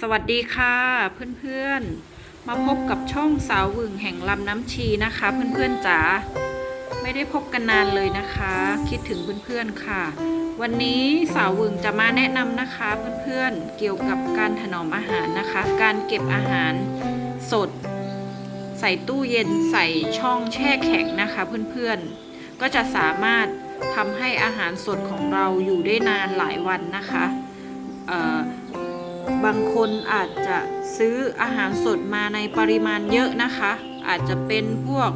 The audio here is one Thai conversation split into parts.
สวัสดีค่ะเพื่อนๆ มาพบกับช่องสาววึงแห่งลำน้ำชีนะคะ เพื่อนๆจ๋าไม่ได้พบกันนานเลยนะคะ คิดถึงเพื่อนๆค่ะ วันนี้สาววึงจะมาแนะนำนะคะ เพื่อนๆเกี่ยวกับการถนอมอาหารนะคะ การเก็บอาหารสด ใส่ตู้เย็นใส่ช่องแช่แข็งนะคะ เพื่อนๆก็จะสามารถทำให้อาหารสดของเราอยู่ได้นานหลายวันนะคะเอ่อ บางคนอาจจะซื้ออาหารสดมาในปริมาณเยอะนะคะ อาจจะเป็นพวก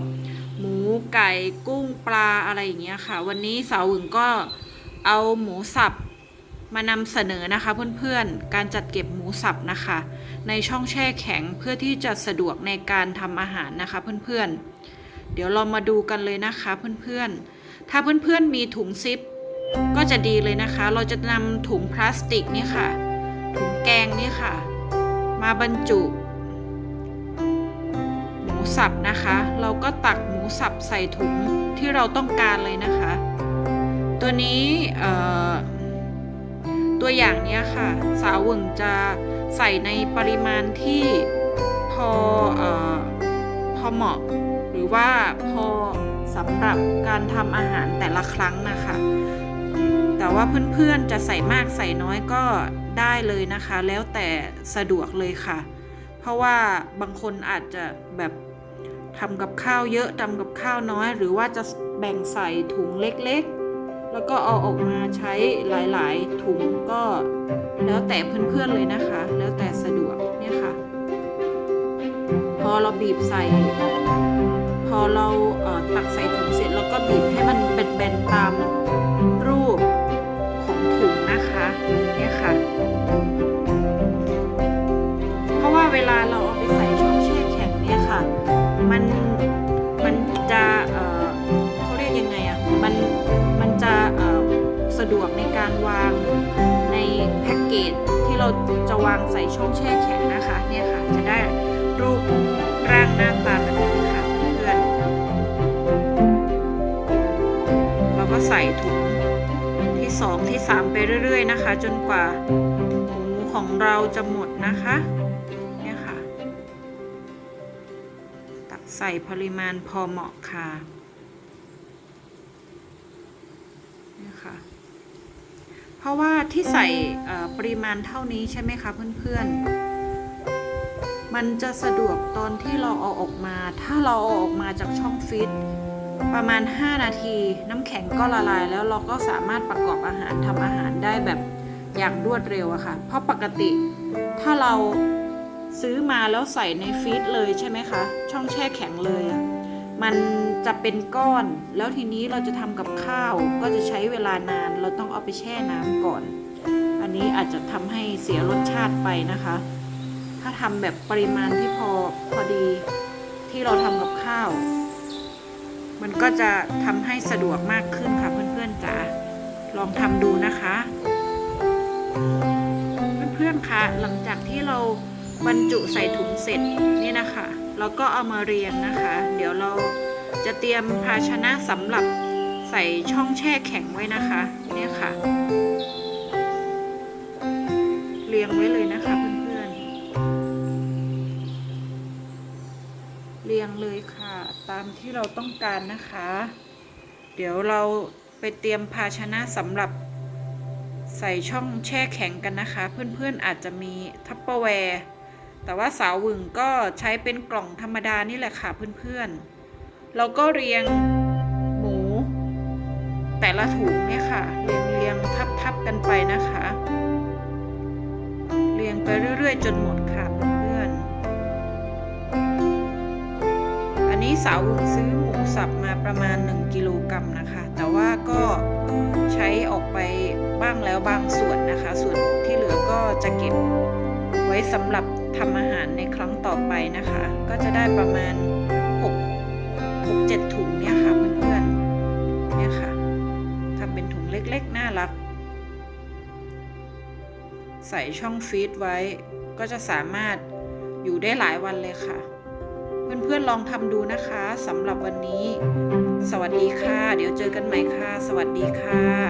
หมูไก่กุ้งปลาอะไรอย่างเงี้ยค่ะ วันนี้สาวหึงก็เอาหมูสับมานำเสนอนะคะเพื่อนๆ การจัดเก็บหมูสับนะคะ ในช่องแช่แข็งเพื่อที่จะสะดวกในการทำอาหารนะคะเพื่อนๆ เดี๋ยวเรามาดูกันเลยนะคะเพื่อนๆ ถ้าเพื่อนๆมีถุงซิปก็จะดีเลยนะคะ เราจะนำถุงพลาสติกนี่ค่ะ ถุงแกงนี่ค่ะ มาบรรจุ หมูสับนะคะ เราก็ตักหมูสับใส่ถุงที่เราต้องการเลยนะคะ ตัวนี้ตัวอย่างเนี้ยค่ะ สาวหวึงจะใส่ในปริมาณที่พออพอเหมาะ หรือว่าพอสำหรับการทำอาหารแต่ละครั้งนะคะ แต่ว่าเพื่อนๆจะใส่มากใส่น้อยก็ ได้เลยนะคะ แล้วแต่สะดวกเลยค่ะ เพราะว่าบางคนอาจจะแบบทำกับข้าวเยอะทำกับข้าวน้อย หรือว่าจะแบ่งใส่ถุงเล็กๆ แล้วก็เอาออกมาใช้หลายๆ ถุงก็แล้วแต่เพื่อนๆเลยนะคะ แล้วแต่สะดวกเนี่ยค่ะ พอเราบีบใส่ พอเราตักใส่ถุงเสร็จแล้วก็บีบให้มันเป็นแบนๆตาม สะดวกในการวางในแพ็กเกจที่เราจะวางใส่ช่องแช่แข็งนะคะเนี่ยค่ะจะได้รูปร่างหน้าตาแบบนี้ค่ะเพื่อนเราก็ใส่ถุงที่สองที่สามไปเรื่อย ๆ นะคะ จนกว่าหมูของเราจะหมดนะคะเนี่ยค่ะ ตักใส่ปริมาณพอเหมาะค่ะเนี่ยค่ะ เพราะว่าที่ใส่ปริมาณเท่านี้ใช่ไหมคะเพื่อนๆ มันจะสะดวกตอนที่เราเอาออกมา ถ้าเราเอาออกมาจากช่องฟิตประมาณ 5 นาทีน้ำแข็งก็ละลายแล้วเราก็สามารถประกอบอาหารทำอาหารได้แบบอย่างรวดเร็วอะค่ะ เพราะปกติถ้าเราซื้อมาแล้วใส่ในฟีดเลยใช่ไหมคะ ช่องแช่แข็งเลยอะ มันจะเป็นก้อน แล้วทีนี้เราจะทำกับข้าวก็จะใช้เวลานาน เราต้องเอาไปแช่น้ำก่อน อันนี้อาจจะทำให้เสียรสชาติไปนะคะ ถ้าทำแบบปริมาณที่พอพอดีที่เราทำกับข้าว มันก็จะทำให้สะดวกมากขึ้นค่ะเพื่อนๆจ๋าลองทำดูนะคะ เพื่อนๆคะหลังจากที่เรา บรรจุใส่ถุงเสร็จนี่นะคะเราก็เอามาเรียงนะคะ เดี๋ยวเราจะเตรียมภาชนะสำหรับใส่ช่องแช่แข็งไว้นะคะเนี่ยค่ะ เรียงไว้เลยนะคะเพื่อนๆเรียงเลยค่ะ ตามที่เราต้องการนะคะ เดี๋ยวเราไปเตรียมภาชนะสำหรับใส่ช่องแช่แข็งกันนะคะ เพื่อนๆอาจจะมีทัพเปอร์แวร์ แต่ว่าสาวหวึงก็ใช้เป็นกล่องธรรมดานี่แหละค่ะเพื่อนๆเราก็เรียงหมู แต่ละถุงเนี่ยค่ะ เรียงเรียงทับทับกันไปนะคะ เรียงไปเรื่อยๆ จนหมดค่ะเพื่อนๆ อันนี้สาวหวึงซื้อหมูสับมาประมาณ 1กิโลกรัมนะคะ แต่ว่าก็ใช้ออกไปบ้างแล้วบางส่วนนะคะ ส่วนที่เหลือก็จะเก็บไว้สำหรับ ทำอาหารในครั้งต่อไปนะคะ ก็จะได้ประมาณ6 6 7ถุงเนี่ยค่ะเพื่อนๆเนี่ยค่ะทำเป็นถุงเล็กๆ น่ารัก ใส่ช่องฟีดไว้ ก็จะสามารถอยู่ได้หลายวันเลยค่ะ เพื่อนๆลองทำดูนะคะสำหรับวันนี้ สวัสดีค่ะ เดี๋ยวเจอกันใหม่ค่ะ สวัสดีค่ะ